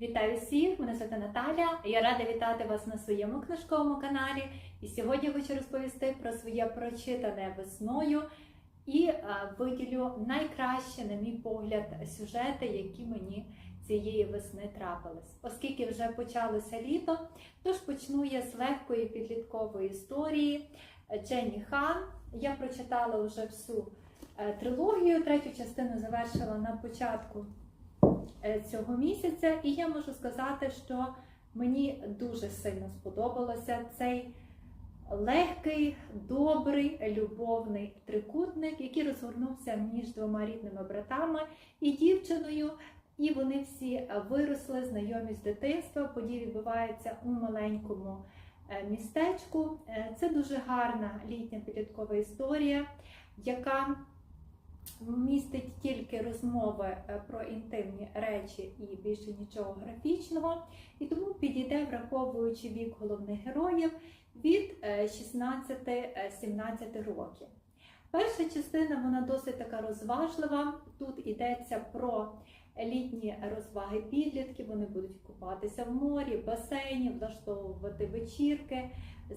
Вітаю всіх! Мене звати Наталя. Я рада вітати вас на своєму книжковому каналі. І сьогодні я хочу розповісти про своє прочитане весною і е, виділю найкраще, на мій погляд, сюжети, які мені цієї весни трапились. Оскільки вже почалося літо, тож почну я з легкої підліткової історії Дженні Хан. Я прочитала вже всю е, трилогію, третю частину завершила на початку е, цього місяця, і я можу сказати, що мені дуже сильно сподобалося цей легкий, добрий, любовний трикутник, який розгорнувся між двома рідними братами і дівчиною. І вони всі виросли, знайомі з дитинства. Події відбуваються у маленькому е, містечку. Е, Це дуже гарна літня підліткова історія, яка містить тільки розмови е, про інтимні речі і більше нічого графічного, і тому підійде, враховуючи вік головних героїв від е, 16-17 років. Перша частина вона досить така розважлива. Тут йдеться про літні розваги підлітків. Вони будуть купатися в морі, басейні, влаштовувати вечірки,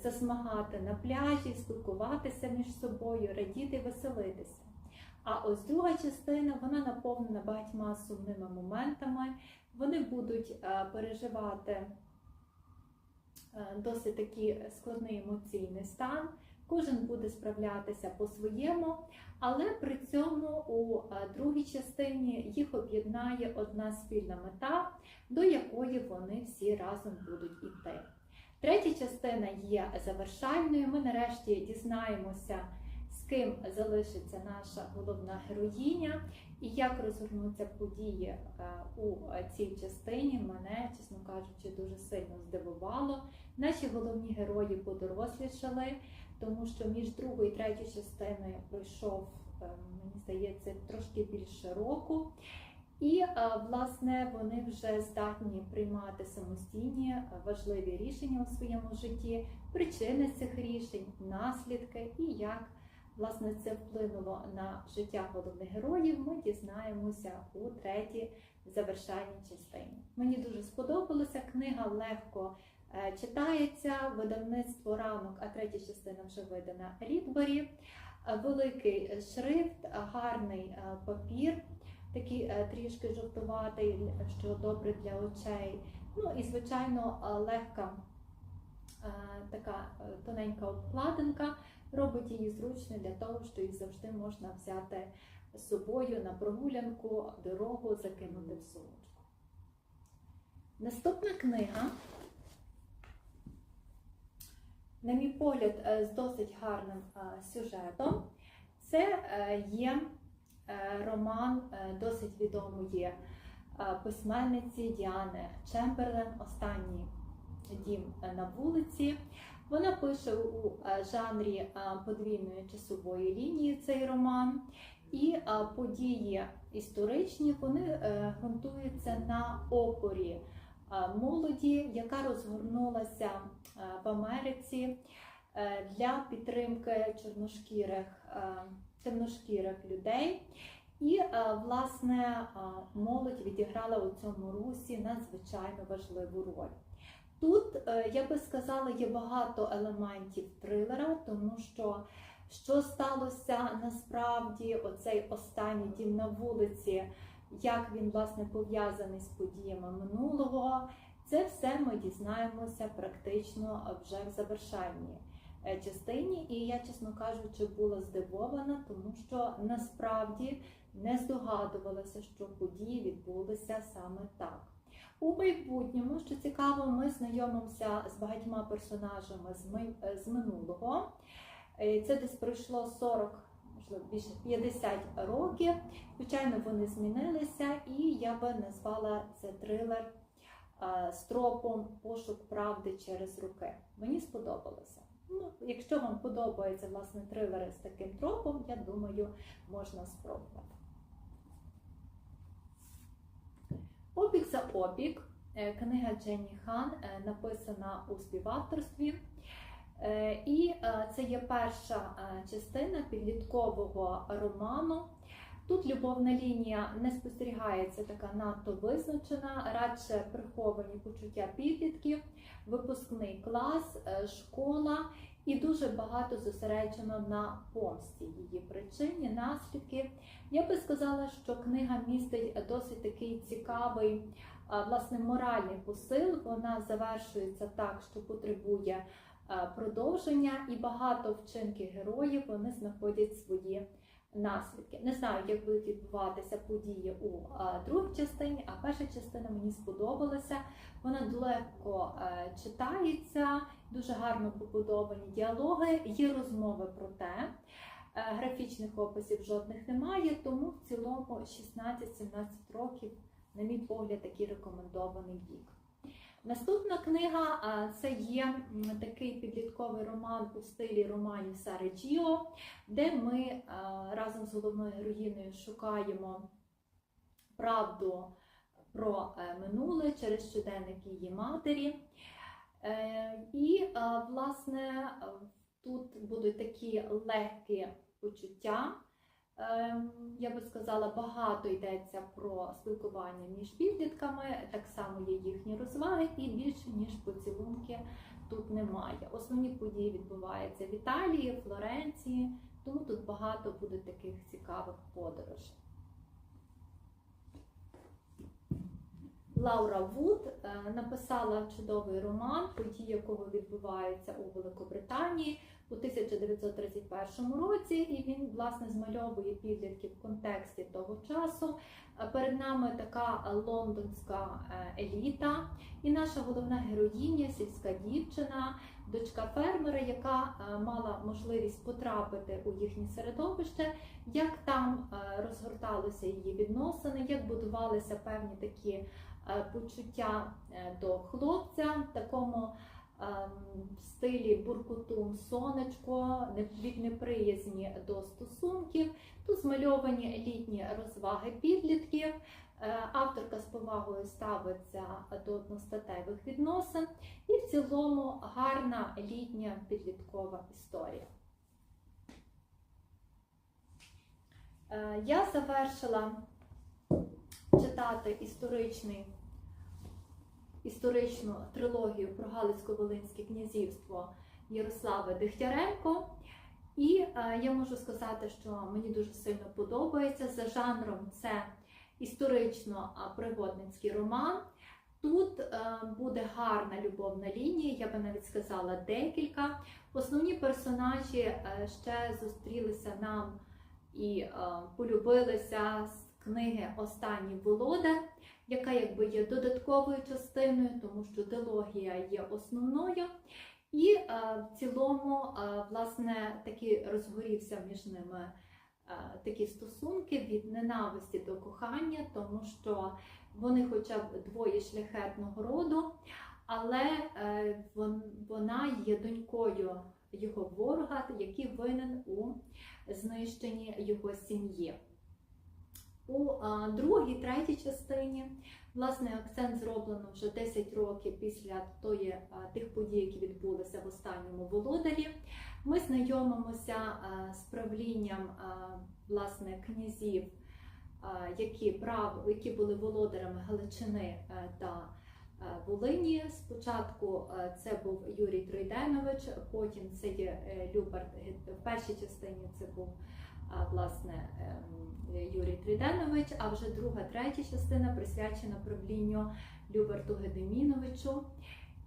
засмагати на пляжі, спілкуватися між собою, радіти, веселитися. А ось друга частина вона наповнена багатьма сумними моментами. Вони будуть е, переживати е, досить такий складний емоційний стан. Кожен буде справлятися по-своєму, але при цьому у е, другій частині їх об'єднає одна спільна мета, до якої вони всі разом будуть іти. Третя частина є завершальною. Ми нарешті дізнаємося, з ким залишиться наша головна героїня, і як розгорнуться події е, у цій частині. Мене, чесно кажучи, дуже сильно здивувало. Наші головні герої подорослішали тому що між другою і третьою частиною пройшов, е, мені здається, трошки більше року. І, е, власне, вони вже здатні приймати самостійні важливі рішення у своєму житті, причини цих рішень, наслідки і як власне це вплинуло на життя головних героїв. Ми дізнаємося у третій завершальній частині. Мені дуже сподобалося книга легко Е, Читається видавництво ранок, а третя частина вже видана Рідборі. Е, Великий шрифт, гарний е, папір, такий трішки жовтуватий, що добре для очей. Ну і, звичайно, легка така тоненька обкладинка робить її зручною для того, що їх завжди можна взяти з собою на прогулянку, дорогу, закинути в сумочку. Наступна книга на мій погляд, е, з досить гарним е, сюжетом. Це е, є роман досить відомої письменниці Діани Чемберлен Останній дім на вулиці. Вона пише у жанрі подвійної часової лінії цей роман, і події історичні вони ґрунтуються на опорі молоді, яка розгорнулася в Америці е, для підтримки чорношкірих, е, темношкірих людей. І, е, власне, молодь відіграла у цьому русі надзвичайно важливу роль. Тут, я би сказала, є багато елементів трилера, тому що що сталося насправді оцей останній дім на вулиці, як він власне пов'язаний з подіями минулого, це все ми дізнаємося практично вже в завершальній е, частині. І я, чесно кажучи, була здивована, тому що насправді не здогадувалася, що події відбулися саме так. У майбутньому, що цікаво, ми знайомимося з багатьма персонажами з минулого. Е, це десь пройшло 40, можливо, більше 50 років. Звичайно, вони змінилися, і я би назвала це трилер з тропом пошук правди через руки. Мені сподобалося. Ну, Якщо вам подобаються власне трилери з таким тропом, я думаю, можна спробувати. Опік за опік. Е, книга Дженні Хан е, написана у співавторстві. Е, і це є перша частина підліткового роману Тут любовна лінія не спостерігається така надто визначена, радше приховані почуття підлітків, випускний клас, школа і дуже багато зосереджено на помсті її причині, наслідки. Я би сказала, що книга містить досить такий цікавий, власне, моральний посил. Вона завершується так, що потребує продовження, і багато вчинків героїв вони знаходять свої наслідки. Не знаю, як будуть відбуватися події у другій частині, а перша частина мені сподобалася. Вона легко е, читається, дуже гарно побудовані діалоги, є розмови про те. Е, Графічних описів жодних немає, тому в цілому 16-17 років, на мій погляд, такий рекомендований вік. Наступна книга це є такий підлітковий роман у стилі романів Сари Джіо, де ми разом з головною героїною шукаємо правду про е, минуле через щоденник її матері. Е, І, власне, тут будуть такі легкі почуття. Е, Я би сказала, багато йдеться про спілкування між підлітками, так само є їхні розваги, і більше ніж поцілунки тут немає. Основні події відбуваються в Італії, Флоренції, тому тут багато буде таких цікавих подорожей. Лаура Вуд е, написала чудовий роман, події якого відбуваються у Великобританії у 1931 році, і він власне змальовує підлітків в контексті того часу. Е, Перед нами така лондонська е, еліта, і наша головна героїня, сільська дівчина, дочка фермера, яка е, мала можливість потрапити у їхнє середовище, як там розгорталися її відносини, як будувалися певні такі почуття до хлопця, такому ем, стилі буркутун сонечко, від неприязні до стосунків. Тут змальовані літні розваги підлітків. Е, Авторка з повагою ставиться до одностатевих відносин, і в цілому гарна літня підліткова історія. Е, Я завершила читати історичний, історичну трилогію про Галицько-Волинське князівство Ярослави Дегтяренко. І е, я можу сказати, що мені дуже сильно подобається. За жанром це історично-пригодницький роман. Тут е, буде гарна любовна лінія, я би навіть сказала декілька. Основні персонажі е, ще зустрілися нам і е, полюбилися з книги Останній володар, яка якби є додатковою частиною, тому що дилогія є основною. І е, в цілому, е, власне, таки розгорівся між ними е, такі стосунки від ненависті до кохання, тому що вони хоча б двоє шляхетного роду, але вон- вона є донькою його ворога, який винен у знищенні його сім'ї. У другій, третій частині власне акцент зроблено вже 10 років після тої, тих подій, які відбулися в останньому володарі. Ми знайомимося з правлінням власне князів, які, прав, які були володарями Галичини а, та а, Волині. Спочатку а, це був Юрій Тройденович, потім це є е, Люберт. В першій частині це був власне ем, Юрій Триденович, а вже друга, третя частина присвячена правлінню Люберту Гедеміновичу.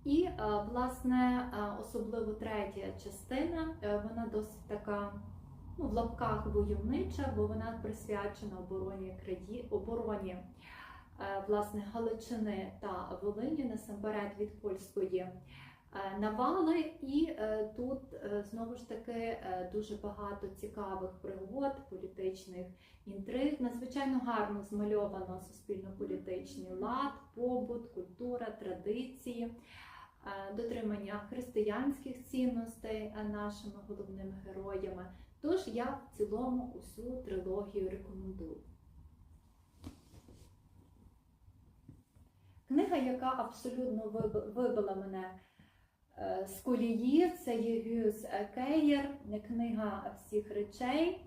І е, власне е, особливо третя частина, е, вона досить така ну, в лапках войовнича, бо вона присвячена обороні краї, обороні власне Галичини та Волині насамперед від польської навали. І е, тут е, знову ж таки е, дуже багато цікавих пригод, політичних інтриг. Надзвичайно гарно змальовано суспільно-політичний лад, побут, культура, традиції, е, дотримання християнських цінностей е, нашими головними героями. Тож я в цілому усю трилогію рекомендую. Книга, яка абсолютно вибила мене е, з колії, це є Гюс Кейєр, книга всіх речей.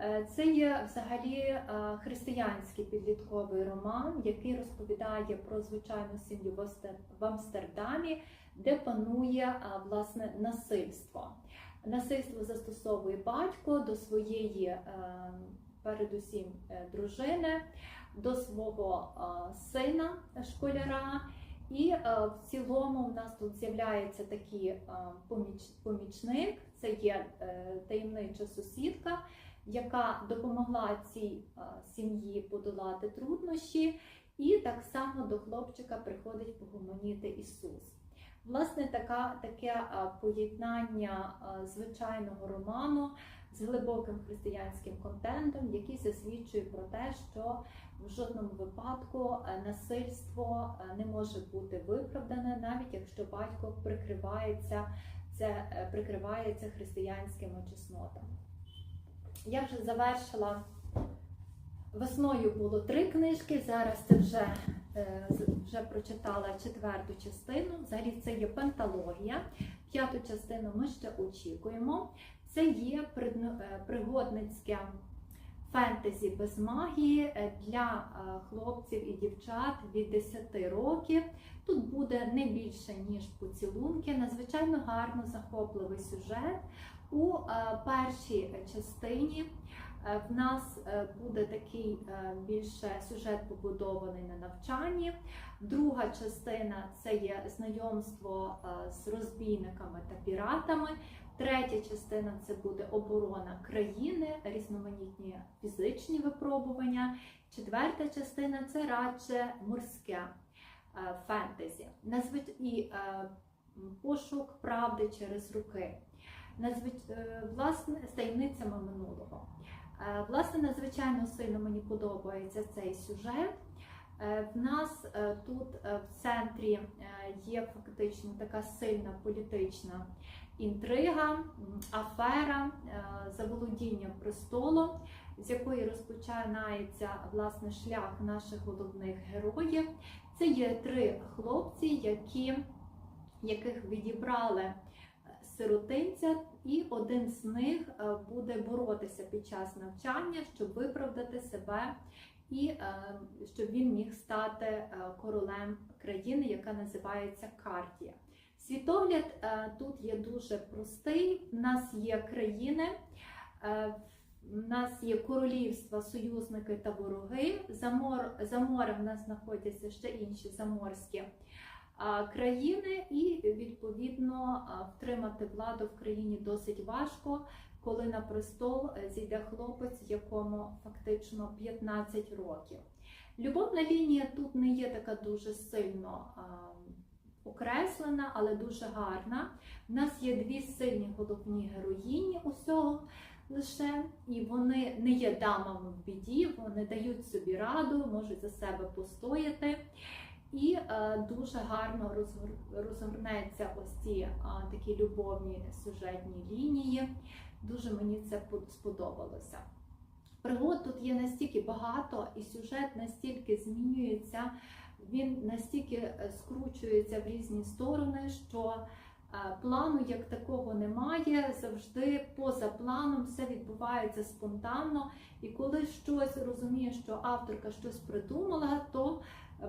Е, Це є взагалі е, християнський підлітковий роман, який розповідає про звичайну сім'ю в Амстердамі, де панує е, власне насильство. Насильство застосовує батько до своєї, е, передусім, е, дружини, до свого е, сина школяра. І е, в цілому в нас тут з'являється такий е, поміч, помічник, це є е, таємнича сусідка, яка допомогла цій е, сім'ї подолати труднощі, і так само до хлопчика приходить погомоніти Ісус. Власне, така, таке е, поєднання е, звичайного роману з глибоким християнським контентом, який засвідчує про те, що в жодному випадку е, насильство е, не може бути виправдане, навіть якщо батько прикривається, це, е, прикривається християнськими чеснотами. Я вже завершила весною було три книжки. Зараз це вже, вже прочитала четверту частину. Взагалі це є пенталогія. П'яту частину ми ще очікуємо. Це є е, пригодницьке фентезі без магії е, для е, хлопців і дівчат від 10 років. Тут буде не більше ніж поцілунки, надзвичайно гарно захопливий сюжет. У першій частині в нас буде такий більше сюжет побудований на навчанні. Друга частина це є знайомство з розбійниками та піратами. Третя частина це буде оборона країни, різноманітні фізичні випробування. Четверта частина це радше морське е, фентезі. І е, пошук правди через руки. Е, Власне, з таємницями минулого. Власне, надзвичайно сильно мені подобається цей сюжет. В нас тут в центрі є фактично така сильна політична інтрига, афера, е, заволодіння престолом, з якої розпочинається власне шлях наших головних героїв. Це є три хлопці, які, яких відібрали е, сиротинця, і один з них е, буде боротися під час навчання, щоб виправдати себе і щоб він міг стати королем країни, яка називається Картія. Світогляд е, тут є дуже простий. У нас є країни, е, в нас є королівства, союзники та вороги. За, мор, за морем в нас знаходяться ще інші заморські країни, і відповідно втримати владу в країні досить важко, коли на престол е, зійде хлопець, якому фактично 15 років. Любовна лінія тут не є така дуже сильно окреслена, але дуже гарна. У нас є дві сильні головні героїні усього лише, і вони не є дамами в біді, вони дають собі раду, можуть за себе постояти. І е, дуже гарно розгор- розгорнеться ось ці а, такі любовні сюжетні лінії. Дуже мені це сподобалося. Пригод тут є настільки багато, і сюжет настільки змінюється, він настільки е, скручується в різні сторони, що е, плану як такого немає. Завжди поза планом все відбувається спонтанно. І коли щось розуміє, що авторка щось придумала, то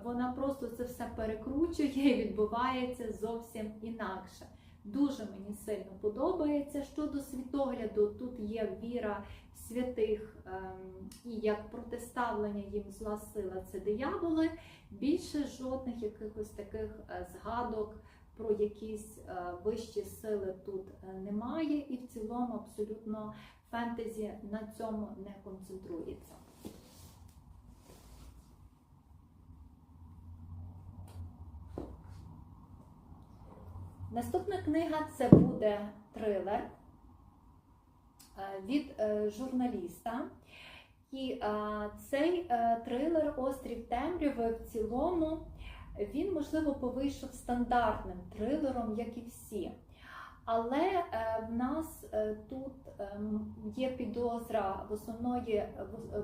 вона просто це все перекручує і відбувається зовсім інакше. Дуже мені сильно подобається. Щодо світогляду, тут є віра святих ем, і як протиставлення їм зла сила це дияволи. Більше жодних якихось таких е, згадок про якісь е, вищі сили тут е, немає, і в цілому абсолютно фентезі на цьому не концентрується. Наступна книга це буде трилер е, від е, журналіста. І е, цей трилер Острів темряви в цілому він, можливо, повийшов стандартним трилером, як і всі. Але в нас тут є підозра в основної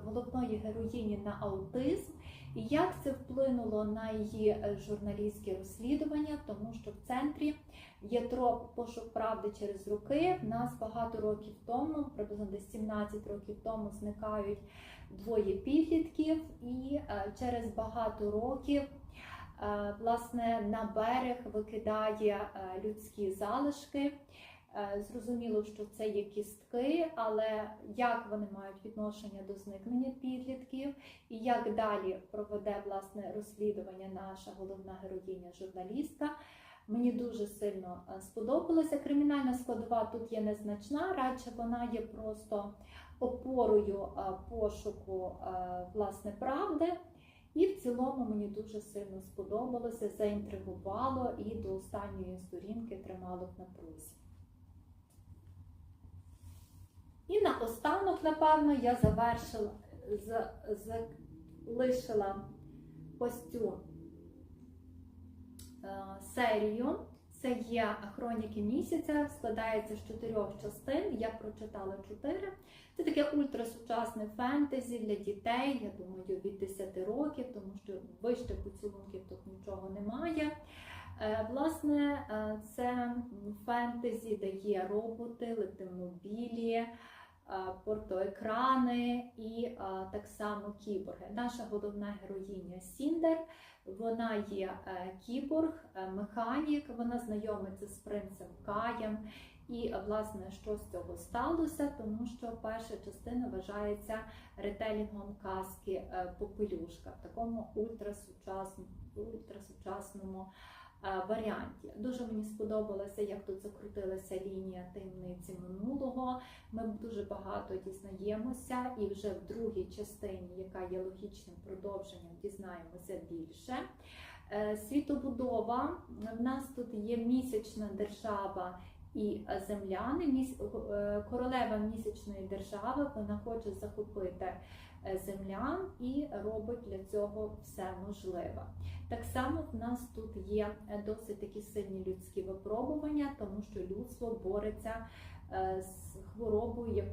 головної героїні на аутизм, як це вплинуло на її е, журналістське розслідування, тому що в центрі є троп пошук правди через роки. В нас багато років тому, приблизно десь 17 років тому, зникають двоє підлітків, і е, через багато років е, власне на берег викидає людські залишки. Е, Зрозуміло, що це є кістки, але як вони мають відношення до зникнення підлітків, і як далі проведе власне розслідування наша головна героїня, журналістка. Мені дуже сильно е, сподобалося. Кримінальна складова тут є незначна, радше вона є просто опорою е, пошуку власне правди. І в цілому мені дуже сильно сподобалося, заінтригувало і до останньої сторінки тримало в напрузі. І наостанок, напевно, я завершила, залишила ось цю е, серію. Це є хроніки місяця, складається з чотирьох частин. Я прочитала чотири. Це таке ультрасучасне фентезі для дітей, я думаю, від 10 років, тому що вище поцілунків тут нічого немає. Е, Власне, е, це фентезі, де є роботи, летимобілі, портоекрани і е, так само кіборги. Наша головна героїня Сіндер. Вона є е, кіборг, е, механік, вона знайомиться з принцем Каєм. І е, власне, що з цього сталося, тому що перша частина вважається ретелінгом казки е, Попелюшка в такому ультрасучасному, ультрасучасному е, варіанті. Дуже мені сподобалося, як тут закрутилася лінія таємниці минулого. Ми дуже багато дізнаємося, і вже в другій частині, яка є логічним продовженням, дізнаємося більше. Е, Світобудова. В нас тут є місячна держава і земляни. Е, Королева місячної держави вона хоче захопити е, землян і робить для цього все можливе. Так само в нас тут є е, досить такі сильні людські випробування, тому що людство бореться е, з хворобою,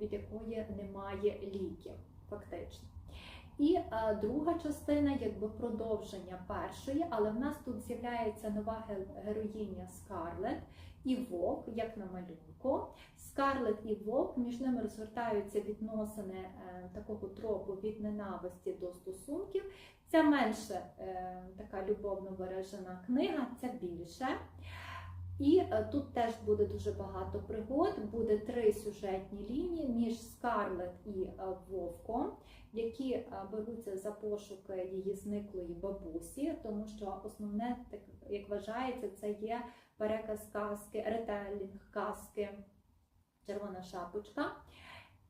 від якої немає ліків, фактично. І е, друга частина, якби продовження першої, але в нас тут з'являється нова героїня Скарлет і Вовк, як на малюнку. Скарлет і Вовк, між ними розгортаються відносини е, такого тропу від ненависті до стосунків. Це менше е, така любовно виражена книга, це більше. І е, тут теж буде дуже багато пригод. Буде три сюжетні лінії між Скарлет і е, Вовком, які е, беруться за пошуки її зниклої бабусі, тому що основне, як вважається, це є переказ казки, ретелінг казки Червона шапочка.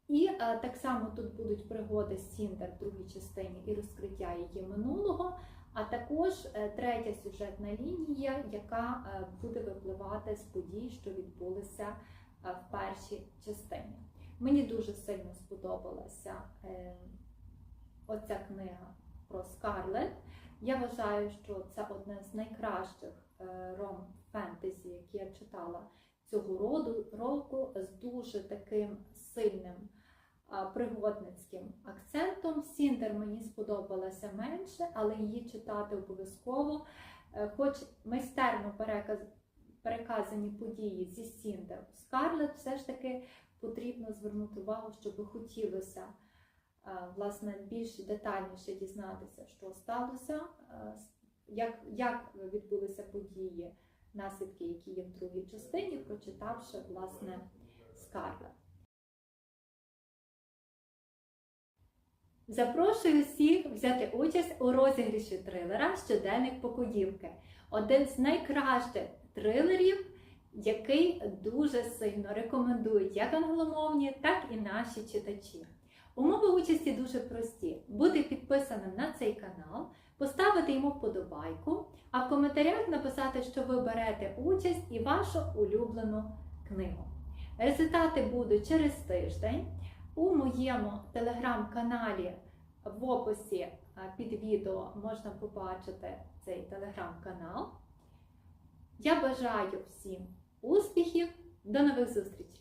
І так само тут будуть пригоди Сіндер в другій частині і розкриття її минулого, а також е, третя сюжетна лінія, яка е, буде випливати з подій, що відбулися е, в першій частині. Мені дуже сильно сподобалася оця книга про Скарлет. Я вважаю, що це одне з найкращих ром фентезі, які я читала цього року, з дуже таким сильним пригодницьким акцентом. Сіндер мені сподобалася менше, але її читати обов'язково. Е, Хоч майстерно переказані події зі Сіндер в Скарлет, все ж таки потрібно звернути увагу, щоб хотілося е, власне більш детальніше дізнатися, що сталося, е, як, як відбулися події, наслідки, які є в другій частині, прочитавши власне Скарлет. Запрошую всіх взяти участь у розігріші трилера Щоденник покоївки. Один з найкращих трилерів, який дуже сильно рекомендують як англомовні, так і наші читачі. Умови участі дуже прості: бути підписаним на цей канал, поставити йому вподобайку, а в коментарях написати, що ви берете участь і вашу улюблену книгу. Результати будуть через тиждень. У моєму телеграм-каналі в описі під відео можна побачити цей телеграм-канал. Я бажаю всім успіхів, до нових зустрічей!